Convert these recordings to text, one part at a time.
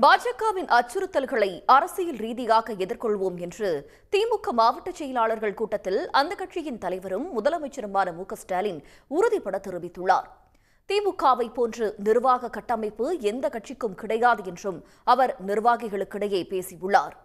பாஜகவின் அச்சுறுத்தல்களை அரசியல் ரீதியாக எதிர்கொள்வோம் என்று திமுக மாவட்ட செயலாளர்கள் கூட்டத்தில் அந்த கட்சியின் தலைவரும் முதலமைச்சருமான மு ஸ்டாலின் உறுதிபட தெரிவித்துள்ளார். திமுகவை போன்று நிர்வாக கட்டமைப்பு எந்த கட்சிக்கும் கிடையாது என்றும் அவர் நிர்வாகிகளுக்கிடையே பேசியுள்ளார்.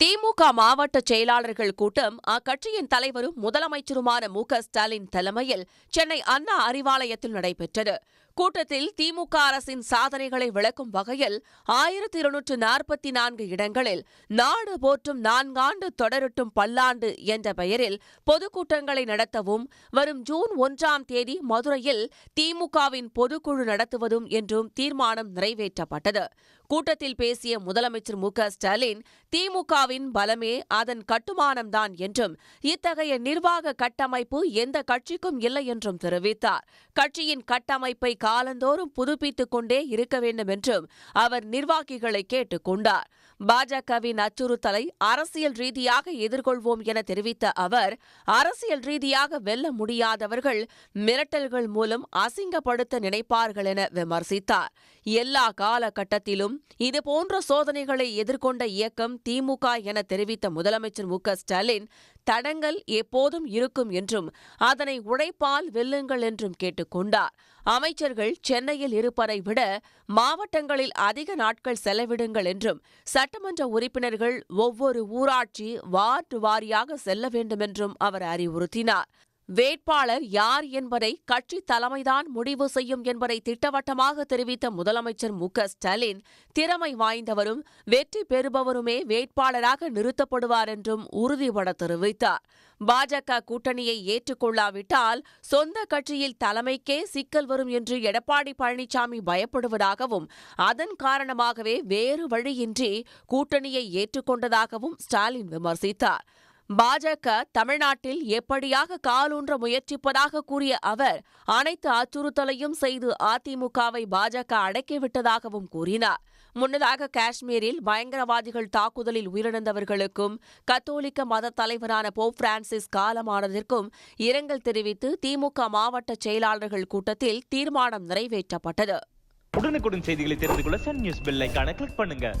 திமுக மாவட்ட செயலாளர்கள் கூட்டம் அக்கட்சியின் தலைவரும் முதலமைச்சருமான மு ஸ்டாலின் தலைமையில் சென்னை அண்ணா அறிவாலயத்தில் நடைபெற்றது. கூட்டத்தில் திமுக அரசின் சாதனைகளை விளக்கும் வகையில் ஆயிரத்தி இருநூற்று நாற்பத்தி நான்கு இடங்களில் நாடு போற்றும் நான்காண்டு தொடரட்டும் பல்லாண்டு என்ற பெயரில் பொதுக்கூட்டங்களை நடத்தவும் வரும் ஜூன் ஒன்றாம் தேதி மதுரையில் திமுகவின் பொதுக்குழு நடத்துவதும் என்றும் தீர்மானம் நிறைவேற்றப்பட்டது. கூட்டத்தில் பேசிய முதலமைச்சர் மு ஸ்டாலின் திமுகவின் பலமே அதன் கட்டுமானம்தான் என்றும் இத்தகைய நிர்வாக கட்டமைப்பு எந்த கட்சிக்கும் இல்லை என்றும் தெரிவித்தார். கட்சியின் கட்டமைப்பை காலந்தோறும் புதுப்பித்துக் கொண்டே இருக்க வேண்டும் என்றும் அவர் நிர்வாகிகளை கேட்டுக் கொண்டார். பாஜகவின் அச்சுறுத்தலை அரசியல் ரீதியாக எதிர்கொள்வோம் என தெரிவித்த அவர் அரசியல் ரீதியாக வெல்ல முடியாதவர்கள் மிரட்டல்கள் மூலம் அசிங்கப்படுத்த நினைப்பார்கள் என விமர்சித்தார். எல்லா காலகட்டத்திலும் இதுபோன்ற சோதனைகளை எதிர்கொண்ட இயக்கம் திமுக என தெரிவித்த முதலமைச்சர் மு க ஸ்டாலின் தடங்கள் எப்போதும் இருக்கும் என்றும் அதனை உழைப்பால் வெல்லுங்கள் என்றும் கேட்டுக்கொண்டார் அமைச்சர்கள் சென்னையில் இருப்பதை விட மாவட்டங்களில் அதிக நாட்கள் செலவிடுங்கள் என்றும் சட்டமன்ற உறுப்பினர்கள் ஒவ்வொரு ஊராட்சி வார்டு வாரியாக செல்ல வேண்டும் என்றும் அவர் அறிவுறுத்தினார். வேட்பாளர் யார் என்பதை கட்சி தலைமைதான் முடிவு செய்யும் என்பதை திட்டவட்டமாக தெரிவித்த முதலமைச்சர் மு க ஸ்டாலின் திறமை வாய்ந்தவரும் வெற்றி பெறுபவருமே வேட்பாளராக நிறுத்தப்படுவார் என்றும் உறுதிபட தெரிவித்தார். பாஜக கூட்டணியை ஏற்றுக்கொள்ளாவிட்டால் சொந்த கட்சியில் தலைமைக்கே சிக்கல் வரும் என்று எடப்பாடி பழனிசாமி பயப்படுவதாகவும் அதன் காரணமாகவே வேறு வழியின்றி கூட்டணியை ஏற்றுக்கொண்டதாகவும் ஸ்டாலின் விமர்சித்தார். பாஜக தமிழ்நாட்டில் எப்படியாக காலூன்ற முயற்சிப்பதாக கூறிய அவர் அனைத்து அச்சுறுத்தலையும் செய்து அதிமுகவை பாஜக அடக்கிவிட்டதாகவும் கூறினார். முன்னதாக காஷ்மீரில் பயங்கரவாதிகள் தாக்குதலில் உயிரிழந்தவர்களுக்கும் கத்தோலிக்க மத தலைவரான போப் பிரான்சிஸ் காலமானதற்கும் இரங்கல் தெரிவித்து திமுக மாவட்ட செயலாளர்கள் கூட்டத்தில் தீர்மானம் நிறைவேற்றப்பட்டது. உடனுக்குடன் செய்திகளை தெரிந்து கொள்ள சன் நியூஸ் பெல் கிளிக் பண்ணுங்க.